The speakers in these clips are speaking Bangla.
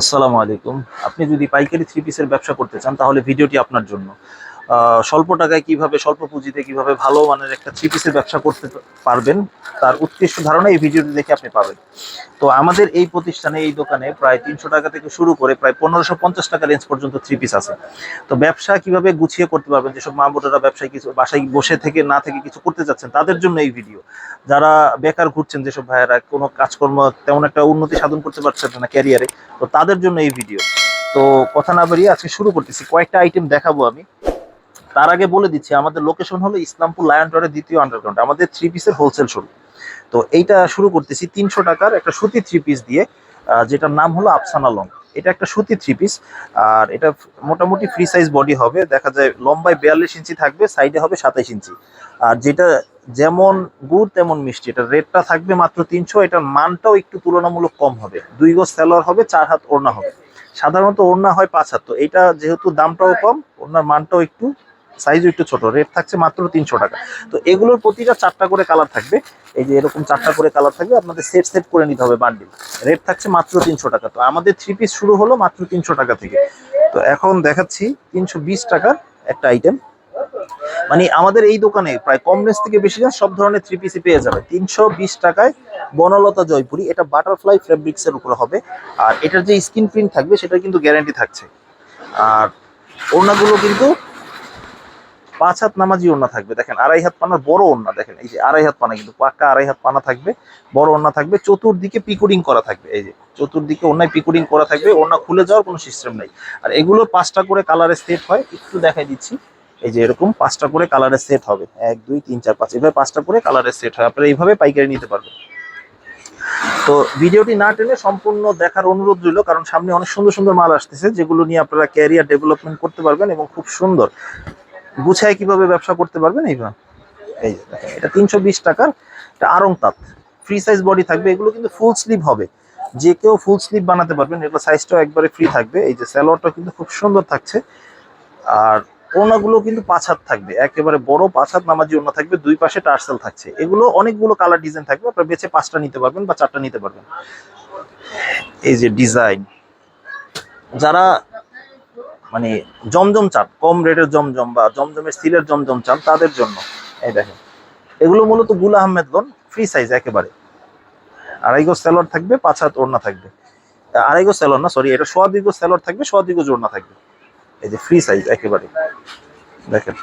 আসসালামু আলাইকুম। আপনি যদি পাইকারি থ্রি পিসের ব্যবসা করতে চান তাহলে ভিডিওটি আপনার জন্য। স্বল্প টাকায় কীভাবে, স্বল্প পুঁজিতে কীভাবে ভালো মানের একটা থ্রি পিসের ব্যবসা করতে পারবেন, তার উৎকৃষ্ট ধারণা এই ভিডিওটি দেখে আপনি পাবেন। তো আমাদের এই প্রতিষ্ঠানে, এই দোকানে প্রায় তিনশো টাকা থেকে শুরু করে প্রায় পনেরোশো পঞ্চাশ টাকা রেঞ্জ পর্যন্ত থ্রি পিস আছে। তো ব্যবসা কীভাবে গুছিয়ে করতে পারবেন, যেসব মা বোনেরা ব্যবসায় কিছু, বাসায় বসে থেকে না থেকে কিছু করতে চাচ্ছেন, তাদের জন্য এই ভিডিও যারা বেকার ঘুরছেন, যেসব ভাইয়েরা কোনো কাজকর্ম তেমন একটা উন্নতি সাধন করতে পারছেন না ক্যারিয়ারে তো তাদের জন্য এই ভিডিও তো কথা না বাড়িয়ে আজকে শুরু করতেছি, কয়েকটা আইটেম দেখাবো আমি। তার আগে বলে দিচ্ছি, আমাদের লোকেশন হলো ইসলামপুর লায়ন টাওয়ারের দ্বিতীয় আন্ডারগ্রাউন্ড আমাদের থ্রি পিসের হোলসেল শোরুম তো এইটা শুরু করতেছি তিনশো টাকার একটা সুতি থ্রি পিস দিয়ে যেটার নাম হলো আফসানা লং এটা একটা সুতি থ্রি পিস আর এটা মোটামুটি ফ্রি সাইজ বডি হবে, দেখা যায় লম্বায় বিয়াল্লিশ ইঞ্চি থাকবে সাইডে হবে সাতাইশ ইঞ্চি। আর যেটা যেমন গুড়, তেমন মিষ্টি এটা রেটটা থাকবে মাত্র তিনশো, এটার মানটাও একটু তুলনামূলক কম হবে। দুই গজ স্যালোয়ার হবে, চার হাত ওড়না হবে। সাধারণত ওড়না হয় পাঁচ হাত, তো এটা যেহেতু দামটাও কম, ওড়নার মানটাও একটু সাইজও একটু ছোট রেট থাকছে মাত্র তিনশো টাকা। তো এগুলোর প্রতিটা চারটা করে কালার থাকবে। এই যে এরকম চারটা করে কালার থাকবে, আপনাদের সেট সেট করে নিতে হবে বান্ডিল রেট থাকছে মাত্র তিনশো টাকা। তো আমাদের থ্রি পিস শুরু হলো মাত্র তিনশো টাকা থেকে। তো এখন দেখাচ্ছি তিনশো বিশ টাকার একটা আইটেম মানে আমাদের এই দোকানে প্রায় কম রেঞ্জ থেকে বেশি রেঞ্জ সব ধরনের থ্রি পিসি পেয়ে যাবে। তিনশো বিশ টাকায় বনলতা জয়পুরি। এটা বাটারফ্লাই ফেব্রিক্স এর উপরে হবে। আর এটার যে স্ক্রিন প্রিন্ট থাকবে সেটা কিন্তু গ্যারান্টি থাকছে। আর ওড়নাগুলো কিন্তু পাঁচ হাত নামাজি ওড়না থাকবে, দেখেন, আড়াই হাত পানার বড় ওড়না, দেখেন, এই যে আড়াই হাত পানা কিন্তু পাক্কা আড়াই হাত পানা থাকবে, বড় ওড়না থাকবে, চতুর্দিকে পিকুডিং করা থাকবে, এই যে চতুর্দিকে ওড়নায় পিকুডিং করা থাকবে, ওড়না খুলে যাওয়ার কোনো সিস্টেম নেই। আর এগুলো পাঁচটা করে কালারের সেট হয়, একটু দেখাই দিচ্ছি, এই যে এরকম পাঁচটা করে কালারের সেট হবে, এক, দুই, তিন, চার, পাঁচ, এভাবে পাঁচটা করে কালারের সেট হয়, আপনারা এইভাবে পাইকারি নিতে পারবেন। তো ভিডিওটি না টেনে সম্পূর্ণ দেখার অনুরোধ রইল, কারণ সামনে অনেক সুন্দর সুন্দর মাল আসতেছে, যেগুলো নিয়ে আপনারা ক্যারিয়ার ডেভেলপমেন্ট করতে পারবেন এবং খুব সুন্দর গুছায় কীভাবে ব্যবসা করতে পারবেন এইভাবে এই এটা তিনশো বিশ টাকার এটা আরং তাঁত। ফ্রি সাইজ বডি থাকবে, এগুলো কিন্তু ফুল স্লিভ হবে। যে কেউ ফুল স্লিভ বানাতে পারবেন, এগুলো সাইজটাও একবারে ফ্রি থাকবে। এই যে স্যালোয়ারটা কিন্তু খুব সুন্দর থাকছে। আর ওড়নাগুলো কিন্তু পাঁচ হাত থাকবে। একেবারে বড় পাঁচ হাত নামাজি ওড়না থাকবে, দুই পাশে টার্সেল থাকছে। এগুলো অনেকগুলো কালার ডিজাইন থাকবে, আপনারা বেছে পাঁচটা নিতে পারবেন বা চারটা নিতে পারবেন। এই যে ডিজাইন যারা মানে জমজম চান কম রেটের জমজম বা জমজমের স্টিলের জমজম চান তাদের জন্য। এই দেখেন। এগুলো মূলত গুল আহমেদগঞ্জ ফ্রি সাইজ একেবারে। আড়াই গজ স্যালোয়ার থাকবে, পাঁচ হাত ওড়না থাকবে। আড়াই গজ স্যালোয়ার না সরি এটা সোয়া দুই স্যালোয়ার থাকবে, সোয়া গজ ওড়না থাকবে। এই যে ফ্রি সাইজ একেবারে। দেখেন।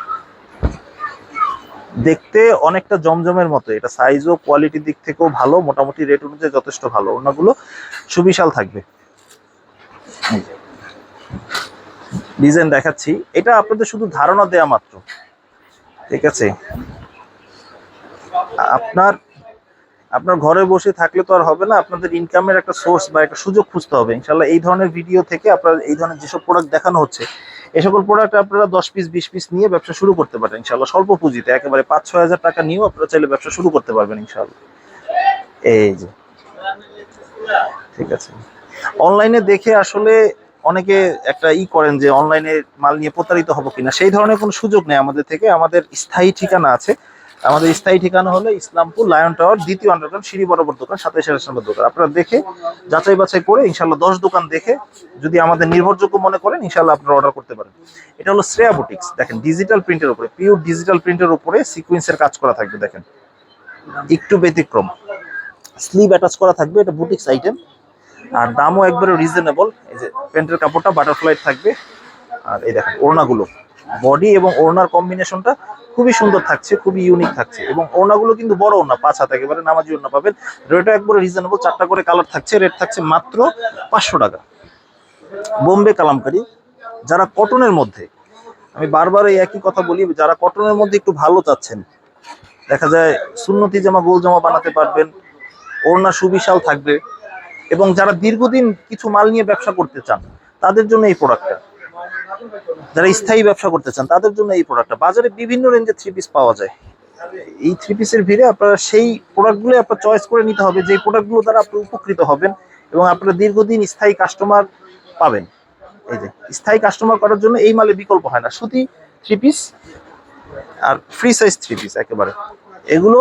দেখতে অনেকটা জমজমের মতো, এটা সাইজ ও কোয়ালিটির দিক থেকেও ভালো, মোটামুটি রেট অনুযায়ী যথেষ্ট ভালো। ওড়নাগুলো সুবিশাল থাকবে। ডিজাইন দেখাচ্ছি। এটা আপনাদের শুধু ধারণা দেয়া মাত্র। ঠিক আছে? আপনার আপনার ঘরে বসে থাকলে তো আর হবে না। আপনাদের ইনকামের একটা সোর্স বা একটা সুযোগ খুঁজতে হবে। ইনশাল্লাহ এই ধরনের ভিডিও থেকে আপনার এই ধরনের যেসব প্রোডাক্ট দেখানো হচ্ছে এই সকল প্রোডাক্ট আপনারা দশ পিস বিশ পিস নিয়ে ব্যবসা শুরু করতে পারেন ইনশাল্লাহ স্বল্প পুঁজিতে, একেবারে পাঁচ, ছয় হাজার টাকা নিয়েও আপনারা চাইলে ব্যবসা শুরু করতে পারবেন ইনশাল্লাহ এই যে, ঠিক আছে। অনলাইনে দেখে আসলে অনেকে একটা ই করেন যে অনলাইনে মাল নিয়ে প্রতারিত হব কিনা, সেই ধরনের কোনো সুযোগ নেই আমাদের থেকে। আমাদের স্থায়ী ঠিকানা আছে। আমাদের স্থায়ী ঠিকানা হলো ইসলামপুর লায়ন টাওয়ার, দ্বিতীয় আন্ডারগ্রাউন্ড সিঁড়ি বরাবর দোকান সাতাইশ নম্বর দোকান। আপনারা দেখে, যাচাই বাছাই করে ইনশাল্লাহ দশ দোকান দেখে যদি আমাদের নির্ভরযোগ্য মনে করেন ইনশাল্লাহ আপনারা অর্ডার করতে পারেন। এটা হলো শ্রেয়া বুটিক্স দেখেন ডিজিটাল প্রিন্টের উপরে পিওর ডিজিটাল প্রিন্টের উপরে সিকুয়েন্সের কাজ করা থাকবে, দেখেন। একটু ব্যতিক্রম। স্লিভ অ্যাটাচ করা থাকবে, এটা বুটিক্স আইটেম আর দামও একবারে রিজনেবল এই যে প্যান্টের কাপড়টা বাটারফ্লাই থাকবে। আর এই দেখেন, ওড়নাগুলো। বডি এবং ওড়নার কম্বিনেশনটা খুবই সুন্দর থাকছে, খুবই ইউনিক থাকছে। এবং ওড়নাগুলো কিন্তু বড় ওড়না, পাঁচ হাত, একেবারে নামাজি ওড়না পাবেন। রেটও একবারে রিজনেবল চারটা করে কালার থাকছে রেট থাকছে মাত্র পাঁচশো টাকা। বোম্বে কালামকারি, যারা কটনের মধ্যে, আমি বারবার এই একই কথা বলি, যারা কটনের মধ্যে একটু ভালো চাচ্ছেন, দেখা যায় সুন্নতি জামা, গোল জামা বানাতে পারবেন, ওড়না সুবিশাল থাকবে। এবং যারা দীর্ঘদিন কিছু মাল নিয়ে ব্যবসা করতে চান, তাদের জন্য এই প্রোডাক্টটা যারা স্থায়ী ব্যবসা করতে চান, তাদের জন্য এই প্রোডাক্টটা বাজারে বিভিন্ন রেঞ্জের থ্রি পিস পাওয়া যায়। এই থ্রি পিসের ভিড়ে আপনারা সেই প্রোডাক্টগুলো আপনার চয়েস করে নিতে হবে যে প্রোডাক্টগুলো দ্বারা আপনি উপকৃত হবেন এবং আপনারা দীর্ঘদিন স্থায়ী কাস্টমার পাবেন। এই যে, স্থায়ী কাস্টমার করার জন্য এই মালে বিকল্প হয় না। সুতি থ্রি পিস আর ফ্রি সাইজ থ্রি পিস একেবারে। এগুলো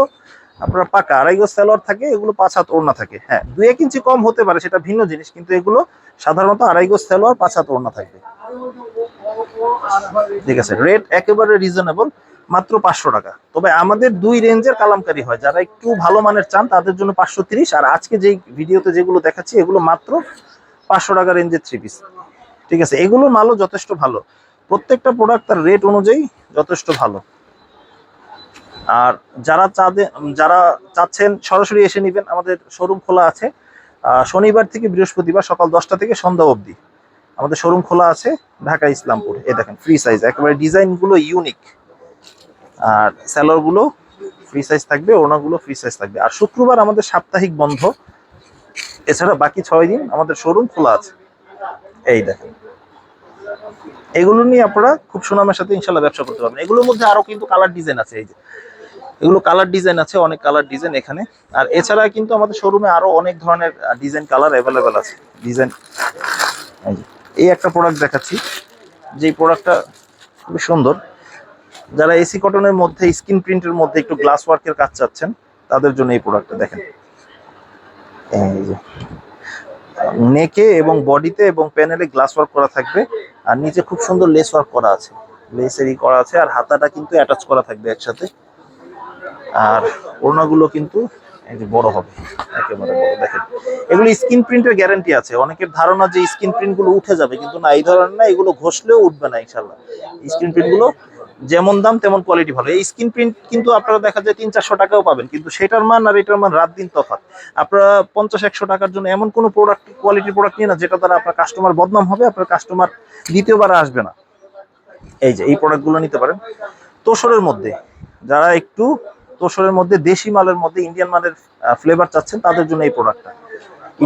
আপনার পাকা, আড়াই গজ সালোয়ার থাকে, এগুলো পাঁচ হাত ওড়না থাকে। হ্যাঁ দুই এক ইঞ্চি কম হতে পারে, সেটা ভিন্ন জিনিস, কিন্তু এগুলো সাধারণত আড়াই গোজ পাঁচ হাত ওড়না থাকবে। ঠিক আছে রেট একেবারে রিজনেবল মাত্র পাঁচশো টাকা। তবে আমাদের দুই রেঞ্জের কালামকারি হয়, যারা একটু ভালো মানের চান, তাদের জন্য পাঁচশো তিরিশ, আর আজকে যেই ভিডিওতে যেগুলো দেখাচ্ছি, এগুলো মাত্র পাঁচশো টাকা রেঞ্জের থ্রি পিস ঠিক আছে এগুলো মালও যথেষ্ট ভালো। প্রত্যেকটা প্রোডাক্ট তার রেট অনুযায়ী যথেষ্ট ভালো। আর যারা চাঁদে যারা চাচ্ছেন সরাসরি এসে নেবেন, আমাদের শোরুম খোলা আছে। শনিবার থেকে বৃহস্পতিবার সকাল দশটা থেকে সন্ধ্যা অবধি। আমাদের শোরুম খোলা আছে ঢাকা ইসলামপুর। এই দেখেন ফ্রি সাইজ একেবারে ডিজাইনগুলো ইউনিক আর স্যালোরগুলো ফ্রি সাইজ থাকবে ওনাগুলো ফ্রি সাইজ থাকবে। আর শুক্রবার আমাদের সাপ্তাহিক বন্ধ। এছাড়া বাকি ছয় দিন আমাদের শোরুম খোলা আছে। এই দেখেন। এগুলো নিয়ে আপনারা খুব সুনামের সাথে ইনশাল্লাহ ব্যবসা করতে পারবেন। এগুলোর মধ্যে আরও কিন্তু কালার ডিজাইন আছে। এই যে এগুলো কালার ডিজাইন আছে, অনেক কালার ডিজাইন এখানে। আর এছাড়া কিন্তু আমাদের শোরুমে আরও অনেক ধরনের ডিজাইন কালার অ্যাভেলেবেল আছে। ডিজাইন এই একটা প্রোডাক্ট দেখাচ্ছি। যে প্রোডাক্টটা খুবই সুন্দর। যারা এসি কটনের মধ্যে স্কিন প্রিন্টের মধ্যে একটু গ্লাস ওয়ার্কের কাজ চাচ্ছেন, তাদের জন্য এই প্রোডাক্টটা দেখেন। নেকে এবং বডিতে এবং প্যানেলে গ্লাস ওয়ার্ক করা থাকবে। আর নিচে খুব সুন্দর লেস ওয়ার্ক করা আছে। লেসেরই করা আছে, আর হাতাটা কিন্তু অ্যাটাচ করা থাকবে একসাথে। আর ওড়নাগুলো কিন্তু বড় হবে, একেবারে বড়, দেখেন। এগুলো স্ক্রিন প্রিন্টের গ্যারান্টি আছে। অনেকের ধারণা যে স্ক্রিন প্রিন্টগুলো উঠে যাবে, কিন্তু না, এই ধরনের না, এগুলো ঘষলেও উঠবে না ইনশাল্লাহ প্রিন্টগুলো যেমন দাম, তেমন কোয়ালিটি ভালো। এই স্ক্রিন প্রিন্ট কিন্তু আপনারা দেখা যায় তিন চারশো টাকাও পাবেন, কিন্তু সেটার মান আর এটার মান রাত দিন তফাৎ। আপনারা পঞ্চাশ একশো টাকার জন্য এমন কোনো প্রোডাক্ট কোয়ালিটির প্রোডাক্ট নিয়ে না, যেটা দ্বারা আপনার কাস্টমার বদনাম হবে, আপনার কাস্টমার দ্বিতীয়বার আসবে না। এই যে, এই প্রোডাক্টগুলো নিতে পারেন। তোসরের মধ্যে যারা একটু তোসরের মধ্যে দেশি মালের মধ্যে ইন্ডিয়ান মালের ফ্লেভার চাচ্ছেন, তাদের জন্য এই প্রোডাক্টটা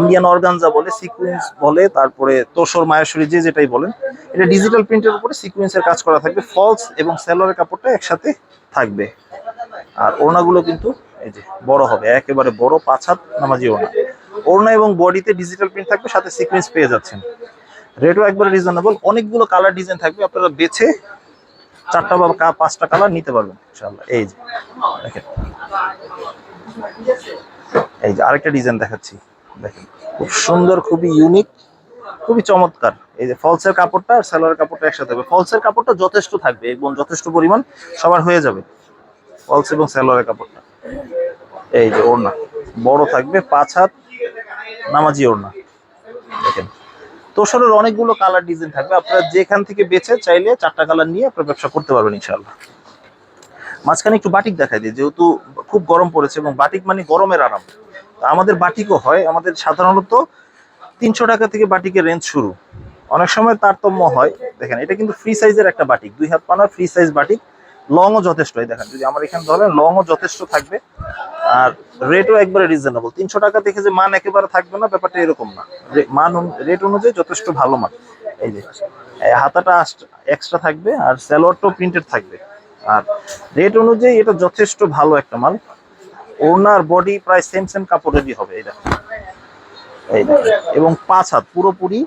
ইন্ডিয়ান অর্গানজা বলে সিকুয়েন্স বলে, তারপরে তোসর মায়াসরি যে যেটাই বলেন, এটা ডিজিটাল প্রিন্টের উপরে সিকুয়েন্সের কাজ করা থাকবে ফলস এবং সেলরের কাপড়টা একসাথে থাকবে। আর ওড়নাগুলো কিন্তু, এই যে, বড় হবে, একেবারে বড়, পাঁচ হাত নামাজি ওড়না। ওড়না এবং বডিতে ডিজিটাল প্রিন্ট থাকবে, সাথে সিকুয়েন্স পেয়ে যাচ্ছেন। রেটও একবারে রিজনেবল অনেকগুলো কালার ডিজাইন থাকবে, আপনারা বেছে চারটা বা পাঁচটা কালার নিতে পারবেন, ইনশাআল্লাহ। এই যে, দেখেন। এই যে আরেকটা ডিজাইন দেখাচ্ছি, দেখেন। খুব সুন্দর, খুবই ইউনিক খুবই চমৎকার। এই যে ফলসের কাপড়টা আর সালোয়ারের কাপড়টা একসাথে হবে। ফলসের কাপড়টা যথেষ্ট থাকবে এবং যথেষ্ট পরিমাণ সবার হয়ে যাবে। ফলস এবং সালোয়ারের কাপড়টা। এই যে ওড়না, বড় থাকবে পাঁচ হাত নামাজি ওড়না। দেখেন। তোষরের অনেকগুলো কালার ডিজাইন থাকবে। আপনারা যেখান থেকে বেছে চাইলে চারটা কালার নিয়ে আপনারা ব্যবসা করতে পারবেন ইনশাআল্লাহ। মাঝখানে একটু বাটিক দেখাই দিই, যেহেতু খুব গরম পড়েছে এবং বাটিক মানে গরমের আরাম। আমাদের বাটিকও হয়, আমাদের সাধারণত তিনশো টাকা থেকে বাটিকের রেঞ্জ শুরু। অনেক সময় তারতম্য হয়। দেখেন, এটা কিন্তু ফ্রি সাইজের একটা বাটিক দুই হাত পানার ফ্রি সাইজ বাটিক লংও যথেষ্ট, এই দেখেন, যদি আমার এখানে ধরেন লংও যথেষ্ট থাকবে, আর রেটও একবারে রিজনেবল তিনশো টাকা দেখে যে মান একেবারে থাকবে না, ব্যাপারটা এরকম না। মান রেট অনুযায়ী যথেষ্ট ভালো মান। এই যে হাতাটা এক্সট্রা থাকবে, আর স্যালোয়ারটাও প্রিন্টেড থাকবে। আর রেট অনুযায়ী এটা যথেষ্ট ভালো একটা মাল। ওড়নার বডি প্রায় সেম সেম কাপড়েরই হবে, এই দেখেন। এই দেখেন, এবং পাঁচ হাত, পুরোপুরি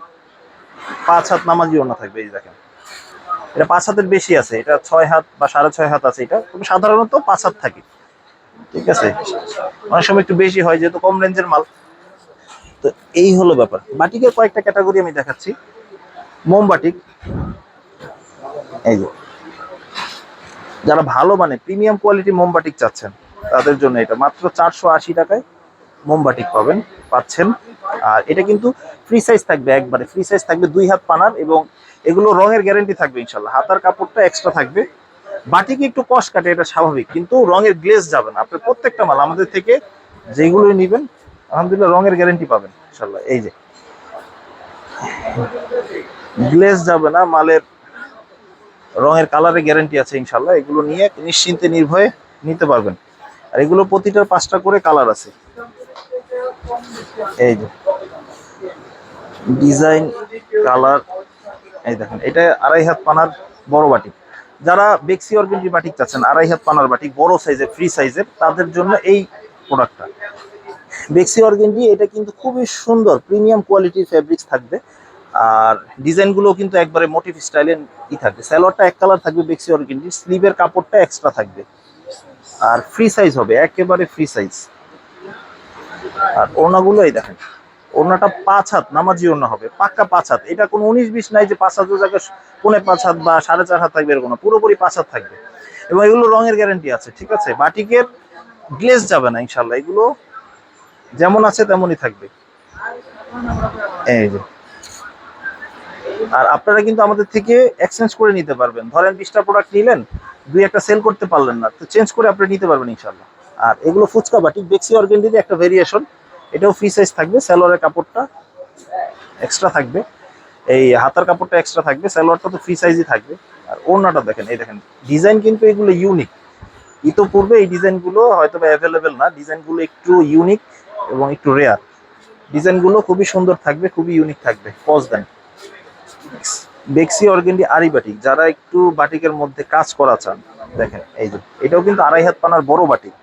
পাঁচ হাত নামাজি ওড়না থাকবে, এই দেখেন। এটা পাঁচ হাতের বেশি আছে, এটা ছয় হাত বা সাড়ে ছয় হাত আছে এটা, তবে সাধারণত পাঁচ হাত থাকে। ঠিক আছে? অনেক সময় একটু বেশি হয়, যেহেতু কম রেঞ্জের মাল। তো এই হলো ব্যাপার। বাটিকের কয়েকটা ক্যাটাগরি আমি দেখাচ্ছি। মোমবাটিক এই যে। যারা ভালো মানে প্রিমিয়াম কোয়ালিটি মোমবাটিক চাচ্ছেন, তাদের জন্য এটা। মাত্র চারশো আশি টাকায় মোমবাটিক পাবেন, পাচ্ছেন। আর এটা কিন্তু ফ্রি সাইজ থাকবে একবারে। ফ্রি সাইজ থাকবে দুই হাত পানার এবং এগুলো রঙের গ্যারেন্টি থাকবে ইনশাল্লাহ হাতার কাপড়টা এক্সট্রা থাকবে। বাটিকে একটু কষ কাটে, এটা স্বাভাবিক। কিন্তু রঙের গ্লেজ যাবে না। আপনি প্রত্যেকটা মাল আমাদের থেকে যেগুলোই নেবেন, আলহামদুলিল্লাহ রঙের গ্যারেন্টি পাবেন ইনশাল্লাহ এই যে। গ্লেজ যাবে না, মালের রঙের কালারের গ্যারেন্টি আছে ইনশাল্লাহ এগুলো নিয়ে নিশ্চিন্তে নির্ভয়ে নিতে পারবেন। আর এগুলো প্রতিটার পাঁচটা করে কালার আছে। এই যে। ডিজাইন কালার এই দেখেন, এটা আড়াই হাত পানার বড় বাটিক। যারা বেক্সি অর্গেন্ডি বাটিক চাচ্ছেন, আড়াই হাত পানার বাটিক, বড় সাইজের ফ্রি সাইজের তাদের জন্য এই প্রোডাক্টটা বেক্সি অর্গেন্ডি এটা কিন্তু খুবই সুন্দর প্রিমিয়াম কোয়ালিটির ফেব্রিক্স থাকবে। আর ডিজাইনগুলো কিন্তু একবারে মোটিভ স্টাইলের ই থাকবে। স্যালোয়ারটা এক কালার থাকবে বেক্সি অর্গেন্ডি স্লিভের কাপড়টা এক্সট্রা থাকবে। আর ফ্রি সাইজ হবে, একেবারে ফ্রি সাইজ আর ওনাগুলো এই দেখেন ওড়নাটা পাঁচ হাত, নামাজি ওড়না হবে, পাক্কা পাঁচ হাত। এটা কোনো উনিশ বিশ নাই যে পাঁচ হাতের জায়গায় পৌনে পাঁচ হাত বা সাড়ে চার হাত থাকবে এরকম পুরোপুরি পাঁচ হাত থাকবে। এবং এগুলো রঙের গ্যারেন্টি আছে, ঠিক আছে? বাটিকের গ্লেজ যাবে না ইনশাল্লাহ এগুলো যেমন আছে তেমনই থাকবে। এই যে। আর আপনারা কিন্তু আমাদের থেকে এক্সচেঞ্জ করে নিতে পারবেন। ধরেন বিশটা প্রোডাক্ট নিলেন, দুই একটা সেল করতে পারলেন না, তো চেঞ্জ করে আপনি নিতে পারবেন ইনশাল্লাহ আর এগুলো ফুচকা বাটিক বেক্সি অর্গেন্ডিতে একটা ভেরিয়েশন এটাও ফ্রি সাইজ থাকবে, সালোয়ারের কাপড়টা এক্সট্রা থাকবে। এই হাতার কাপড়টা এক্সট্রা থাকবে, সালোয়ারটা তো ফ্রি সাইজই থাকবে। আর ওড়নাটা দেখেন, এই দেখেন ডিজাইন কিন্তু এগুলো ইউনিক ইতোপূর্বে এই ডিজাইনগুলো হয়তো অ্যাভেলেবেল না, ডিজাইনগুলো একটু ইউনিক এবং একটু রেয়ার ডিজাইনগুলো খুবই সুন্দর থাকবে, খুবই ইউনিক থাকবে। পজ দেন। বেক্সি অর্গেন্ডি আরি বাটিক যারা একটু বাটিকের মধ্যে কাজ করা চান, দেখেন, এই যে, এটাও কিন্তু আড়াই হাত পানার বড় বাটিক।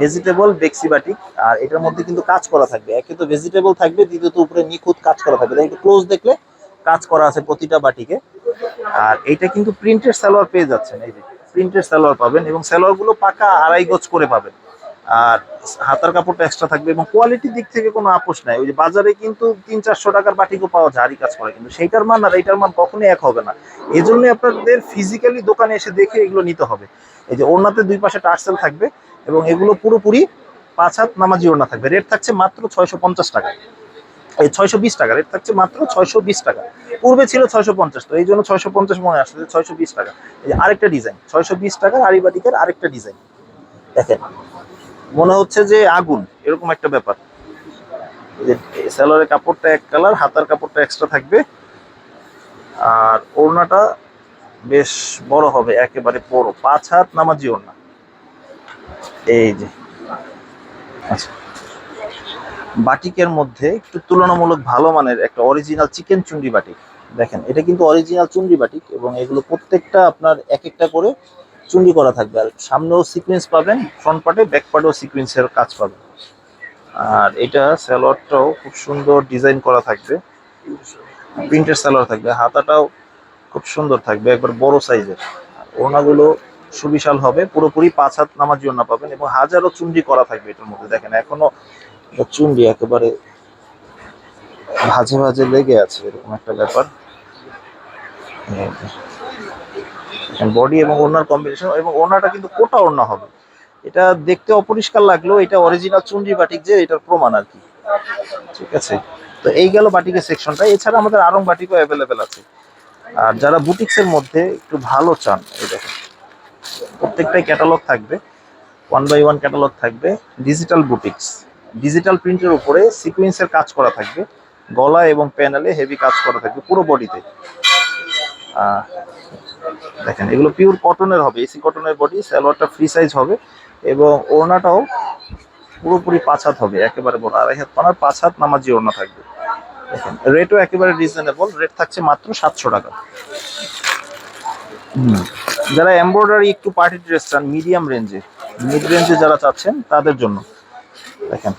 ভেজিটেবল বেক্সি বাটিক আর এটার মধ্যে কিন্তু কাজ করা থাকবে। একে তো ভেজিটেবল থাকবে, দ্বিতীয়ত উপরে নিখুঁত কাজ করা থাকবে। তাই একটু ক্লোজ দেখলে কাজ করা আছে প্রতিটা বাটিকে। আর এইটা কিন্তু প্রিন্টের সালোয়ার পেয়ে যাচ্ছেন, এই যে প্রিন্টের সালোয়ার পাবেন এবং সালোয়ারগুলো পাকা আড়াই গজ করে পাবেন। আর হাতার কাপড়টা এক্সট্রা থাকবে এবং কোয়ালিটির দিক থেকে কোনো আপোষ নাই। ওই যে বাজারে কিন্তু তিন চারশো টাকার বাটিকও পাওয়া যায় আরই কাজ করে কিন্তু। সেইটার মান আর এইটার মান কখনোই এক হবে না। এই জন্যই আপনাদের ফিজিক্যালি দোকানে এসে দেখে এগুলো নিতে হবে। এই যে ওড়নাতে দুই পাশে টার্সেল থাকবে। এবং এগুলো পুরোপুরি পাঁচ হাত নামাজি ওড়না থাকবে। রেট থাকছে মাত্র ছয়শো পঞ্চাশ টাকা। এই ছয়শো বিশ টাকা রেট থাকছে মাত্র ছয়শো বিশ টাকা। পূর্বে ছিল ছয়শো পঞ্চাশ, তো এই জন্য ছয়শো পঞ্চাশ মনে আসছে ছয়শো বিশ টাকা। এই আরেকটা ডিজাইন ছয়শো বিশ টাকার আরিবাটিকের আরেকটা ডিজাইন দেখেন, মনে হচ্ছে যে আগুন, এরকম একটা ব্যাপার। স্যালোয়ারের কাপড়টা এক কালার হাতার কাপড়টা এক্সট্রা থাকবে। আর ওড়নাটা বেশ বড় হবে, একেবারে বড় পাঁচ হাত নামাজি ওড়না। এই যে। আচ্ছা। বাটিকের মধ্যে একটু তুলনামূলক ভালো মানের একটা অরিজিনাল চিকেন চুন্ডি বাটিক। দেখেন, এটা কিন্তু অরিজিনাল চুন্ডি বাটিক এবং এগুলো প্রত্যেকটা আপনার এক একটা করে চুন্ডি করা থাকবে। আর সামনেও সিকোয়েন্স পাবেন ফ্রন্ট পার্টে ব্যাক পার্টেও সিকোয়েন্সের কাজ পাবেন। আর এটা স্যালোয়ারটাও খুব সুন্দর ডিজাইন করা থাকবে। প্রিন্টের স্যালোয়ার থাকবে। হাতাটাও খুব সুন্দর থাকবে, একবার বড় সাইজের ওড়নাগুলো সুবিশাল হবে। পুরোপুরি পাঁচ হাত নামার জন্য পাবেন এবং হাজারো চুন্ডি করা থাকবে এটার মধ্যে। দেখেন, এখনও চুন্ডি একেবারে ভাজে ভাজে লেগে আছে, এরকম একটা ব্যাপার। বডি এবং ওনার কম্বিনেশন এবং ওনাটা কিন্তু কোটা ওড়না হবে। এটা দেখতে অপরিষ্কার লাগলেও এটা অরিজিনাল চুন্ডি বাটিক যে, এটার প্রমাণ আর কি। ঠিক আছে? তো এই গেল বাটিকের সেকশনটা এছাড়া আমাদের আরং বাটিকও অ্যাভেলেবেল আছে। আর যারা বুটিক্সের মধ্যে একটু ভালো চান এই প্রত্যেকটাই ক্যাটালগ থাকবে। ওয়ান বাই ওয়ান ক্যাটালগ থাকবে। ডিজিটাল বুটিক্স ডিজিটাল প্রিন্টের উপরে সিকুয়েন্সের কাজ করা থাকবে। গলা এবং প্যানেলে হেভি কাজ করা থাকবে পুরো বডিতে দেখেন, এগুলো পিওর কটনের হবে এসি কটনের বডি সালোয়ারটা ফ্রি সাইজ হবে এবং ওড়নাটাও পুরোপুরি পাঁচ হাত হবে, একেবারে বড়। আড়াই হাত পানার পাঁচ হাত নামাজি ওড়না থাকবে। দেখেন রেটও একেবারে রিজনেবল রেট থাকছে মাত্র সাতশো টাকা। হুম। যারা এমব্রয়ডারি একটু পার্টি ড্রেস চান মিডিয়াম রেঞ্জে মিড রেঞ্জে যারা চাচ্ছেন, তাদের জন্য। দেখেন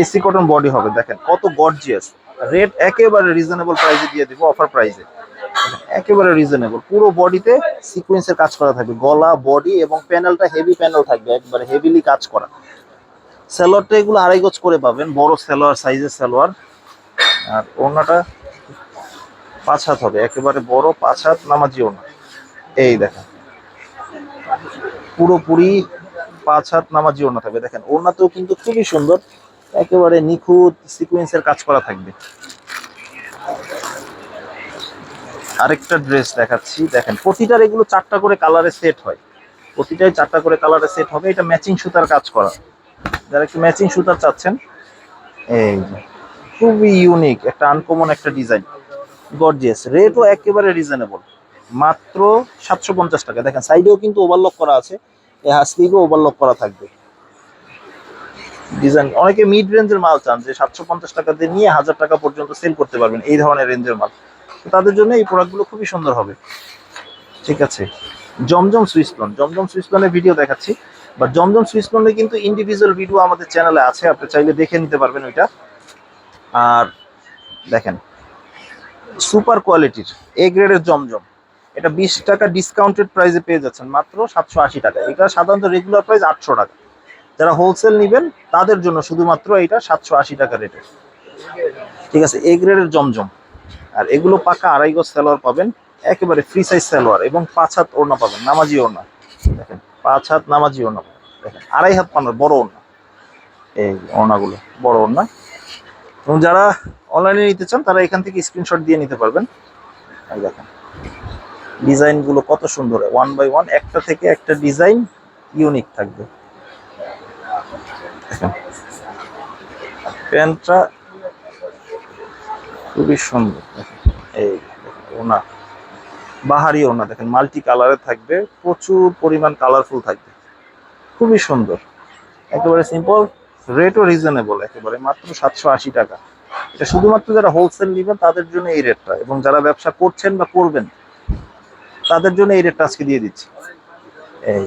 এসি কটন বডি হবে, দেখেন, কত গর্জিয়াস রেট একেবারে রিজনেবল প্রাইসে দিয়ে দিব অফার প্রাইসে একেবারে রিজনেবল পুরো বডিতে সিকোয়েন্সের কাজ করা থাকবে, গলা বডি এবং প্যানেলটা হেভি প্যানেল থাকবে, একবারে হেভিলি কাজ করা। সালোয়ারটা এগুলো আড়াই গজ করে পাবেন, বড় সালোয়ার সাইজের সালোয়ার। আর ওড়নাটা পাঁচ হাত হবে, একেবারে বড় পাঁচ হাত নামাজি ওড়না। এই দেখেন। পুরোপুরি পাঁচ হাত নামাজি ওড়না থাকবে। দেখেন, ওড়নাতেও কিন্তু খুবই সুন্দর। একেবারে নিখুঁত সিকোয়েন্সের কাজ করা থাকবে। আরেকটা ড্রেস দেখাচ্ছি। দেখেন, প্রতিটার এগুলো চারটা করে কালারে সেট হয়। প্রতিটাই চারটা করে কালারে সেট হবে। এটা ম্যাচিং সুতার কাজ করা। যারা একটু ম্যাচিং সুতার চাচ্ছেন, এই খুবই ইউনিক একটা আনকমন একটা ডিজাইন গর্জিয়াস রেটও একেবারে রিজনেবল মাত্র সাতশো পঞ্চাশ টাকা। দেখেন সাইডেও কিন্তু ওভারলক করা আছে এই হাসলিগও ওভারলক করা থাকবে। ডিজাইন অনেকে মিড রেঞ্জের মাল চান যে সাতশো পঞ্চাশ টাকা দিয়ে নিয়ে হাজার টাকা পর্যন্ত সেল করতে পারবেন এই ধরনের রেঞ্জের মাল। তাদের জন্য এই প্রোডাক্টগুলো খুবই সুন্দর হবে। ঠিক আছে? জমজম সুইসলন জমজম সুইসলনের ভিডিও দেখাচ্ছি। বা জমজম সুইসলনে কিন্তু ইন্ডিভিজুয়াল ভিডিও আমাদের চ্যানেলে আছে, আপনি চাইলে দেখে নিতে পারবেন ওইটা। আর দেখেন সুপার কোয়ালিটির এ গ্রেডের জমজম। এটা বিশ টাকা ডিসকাউন্টেড প্রাইসে পেয়ে যাচ্ছেন, মাত্র সাতশো আশি টাকা। এটা সাধারণত রেগুলার প্রাইস আটশো টাকা। যারা হোলসেল নেবেন, তাদের জন্য শুধুমাত্র এটা সাতশো আশি টাকা রেটে ঠিক আছে এ গ্রেডের জমজম। আর এগুলো পাকা আড়াই গজ সালোয়ার পাবেন, একেবারে ফ্রি সাইজ সালোয়ার এবং পাঁচ হাত ওড়না পাবেন, নামাজি ওড়না। দেখেন, পাঁচ হাত নামাজি ওড়না। দেখেন, আড়াই হাত পানার বড় ওড়না। এই ওড়নাগুলো, বড় ওড়না। এবং যারা অনলাইনে নিতে চান, তারা এখান থেকে স্ক্রিনশট দিয়ে নিতে পারবেন। দেখেন। ডিজাইনগুলো কত সুন্দর। ওয়ান বাই ওয়ান একটা থেকে একটা ডিজাইন ইউনিক থাকবে। প্যান্টটা খুবই সুন্দর। এই ওনা, বাহারি ওনা দেখেন, মাল্টি কালারে থাকবে, প্রচুর পরিমাণ কালারফুল থাকবে। খুবই সুন্দর। একেবারে সিম্পল রেটও রিজনেবল একেবারে, মাত্র সাতশো আশি টাকা। এটা শুধুমাত্র যারা হোলসেল নেবেন, তাদের জন্য এই রেটটা এবং যারা ব্যবসা করছেন বা করবেন তাদের জন্য এই রেটটা আজকে দিয়ে দিচ্ছি। এই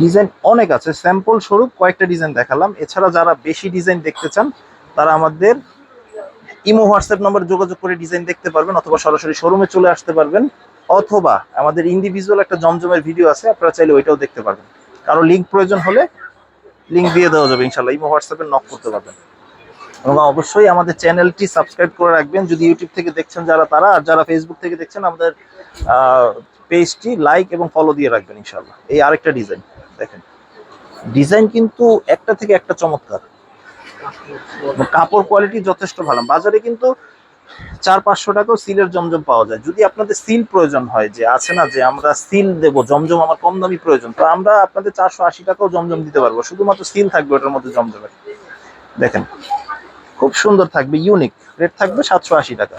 ডিজাইন অনেক আছে, স্যাম্পল স্বরূপ কয়েকটা ডিজাইন দেখালাম। এছাড়া যারা বেশি ডিজাইন দেখতে চান, তারা আমাদের ইমো হোয়াটসঅ্যাপ নম্বরে যোগাযোগ করে ডিজাইন দেখতে পারবেন অথবা সরাসরি শোরুমে চলে আসতে পারবেন। অথবা আমাদের ইন্ডিভিজুয়াল একটা জমজমের ভিডিও আছে, আপনারা চাইলে ওইটাও দেখতে পারবেন। কারও লিঙ্ক প্রয়োজন হলে লিঙ্ক দিয়ে দেওয়া যাবে ইনশাল্লাহ ইমো হোয়াটসঅ্যাপে নক করতে পারবেন। এবং অবশ্যই আমাদের চ্যানেলটি সাবস্ক্রাইব করে রাখবেন। যদি ইউটিউব থেকে দেখছেন যারা তারা, আর যারা ফেসবুক থেকে দেখছেন, আমাদের পেজটি লাইক এবং ফলো দিয়ে রাখবেন ইনশাল্লাহ এই আরেকটা ডিজাইন দেখেন। ডিজাইন কিন্তু একটা থেকে একটা চমৎকার। কাপড় কোয়ালিটি যথেষ্ট ভালো। বাজারে কিন্তু চার পাঁচশো টাকাও সিলের জমজম পাওয়া যায়। যদি আপনাদের সিল প্রয়োজন হয়, যে আছে না, যে আমরা সিল দেবো, জমজম আমার কম দামি প্রয়োজন, তো আমরা আপনাদের চারশো আশি টাকাও জমজম দিতে পারব। শুধুমাত্র সিল থাকবে ওটার মধ্যে জমজমের। দেখেন খুব সুন্দর থাকবে ইউনিক রেট থাকবে সাতশো আশি টাকা।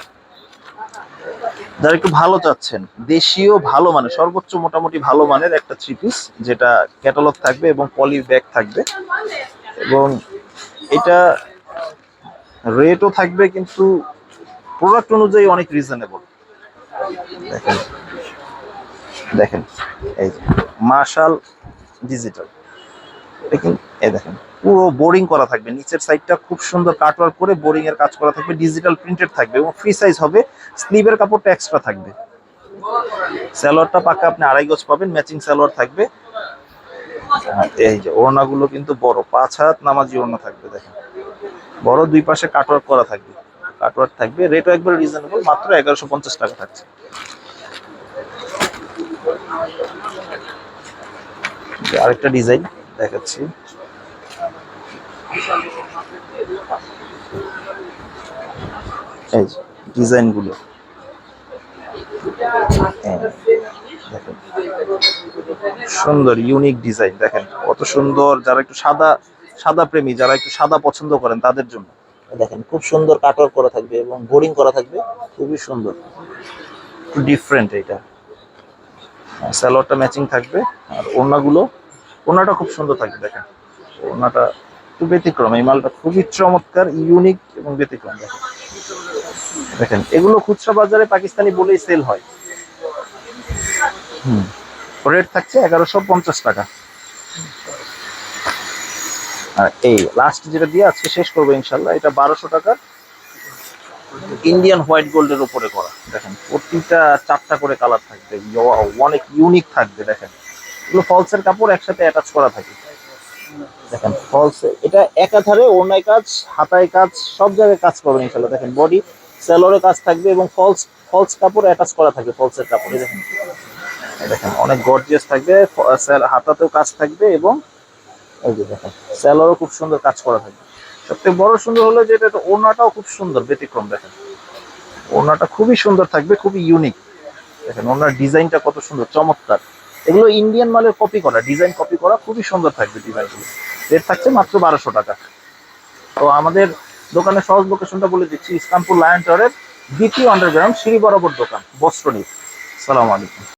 যারা একটু ভালো চাচ্ছেন, দেশীয় ভালো মানের, সর্বোচ্চ মোটামুটি ভালো মানের একটা থ্রি পিস যেটা ক্যাটালগ থাকবে এবং পলি ব্যাগ থাকবে। এবং এটা রেটও থাকবে কিন্তু প্রোডাক্ট অনুযায়ী অনেক রিজনেবল দেখেন। দেখেন, এই মার্শাল ডিজিটাল দেখেন এই দেখেন। পুরো বোরিং করা থাকবে। নিচের সাইডটা খুব সুন্দর কাটওয়ার্ক করে বোরিং এর কাজ করা থাকবে ডিজিটাল প্রিন্টেড থাকবে এবং ফ্রি সাইজ হবে। স্লিভের কাপড়টা এক্সট্রা থাকবে। সালোয়ারটা পাকা আপনি আড়াই গজ পাবেন ম্যাচিং সালোয়ার থাকবে। এই যে ওড়নাগুলো কিন্তু বড়, পাঁচ হাত নামাজি ওড়না থাকবে, দেখেন। বড় দুই পাশে কাটওয়ার্ক করা থাকবে। কাটওয়ার্ক থাকবে রেটও একবার রিজনেবল মাত্র এগারোশো পঞ্চাশ টাকা থাকছে। আরেকটা ডিজাইন দেখাচ্ছি। এই ডিজাইনগুলো দেখেন। সুন্দর ইউনিক ডিজাইন দেখেন। কত সুন্দর, যারা একটু সাদা সাদা প্রেমী, যারা একটু সাদা পছন্দ করেন তাদের জন্য। দেখেন, খুব সুন্দর কাটওয়ার্ক করা থাকবে এবং বোরিং করা থাকবে, খুবই সুন্দর। ডিফারেন্ট এটা স্যালোয়ারটা ম্যাচিং থাকবে, আর ওড়নাগুলো, ওড়নাটা খুব সুন্দর থাকবে, দেখেন। ওড়নাটা একটু ব্যতিক্রম। এই মালটা খুবই চমৎকার ইউনিক এবং ব্যতিক্রম। দেখেন, এগুলো খুচরা বাজারে পাকিস্তানি বলেই সেল হয়। হুম রেট থাকছে এগারোশো পঞ্চাশ টাকা। আর এই লাস্ট যেটা দিয়ে আজকে শেষ করব ইনশাল্লাহ, এটা বারোশো টাকা। ইন্ডিয়ান হোয়াইট গোল্ডের উপরে করা। দেখেন, প্রতিটা চারটা করে কালার থাকবে। অনেক ইউনিক থাকবে, দেখেন। এগুলো ফলসের কাপড় একসাথে অ্যাটাচ করা থাকে। দেখেন ফলস এটা একাধারে ওড়নায় কাজ, হাতায় কাজ, সব জায়গায় কাজ পাবেন ইনশাল্লাহ দেখেন বডি সেলরে কাজ থাকবে এবং ফলস ফলস কাপড় অ্যাটাচ করা থাকবে ফলসের কাপড়ে, দেখেন। দেখেন, অনেক গর্জিয়াস থাকবে হাতাতেও কাজ থাকবে এবং এই যে দেখেন, সেলরও খুব সুন্দর কাজ করা থাকবে। সবথেকে বড় সুন্দর হলো যে এটা ওড়নাটাও খুব সুন্দর, ব্যতিক্রম, দেখেন। ওড়নাটা খুবই সুন্দর থাকবে, খুবই ইউনিক দেখেন ওনার ডিজাইনটা কত সুন্দর, চমৎকার। এগুলো ইন্ডিয়ান মালের কপি করা ডিজাইন কপি করা খুবই সুন্দর থাকবে ডিজাইনগুলো রেট থাকছে মাত্র বারোশো টাকা। তো আমাদের দোকানের সহজ লোকেশনটা বলে দিচ্ছি, ইসলামপুর লায়ন টাওয়ারের দ্বিতীয় আন্ডারগ্রাউন্ড সিঁড়ি বরাবর দোকান বস্ত্রনীর সালাম আলাইকুম।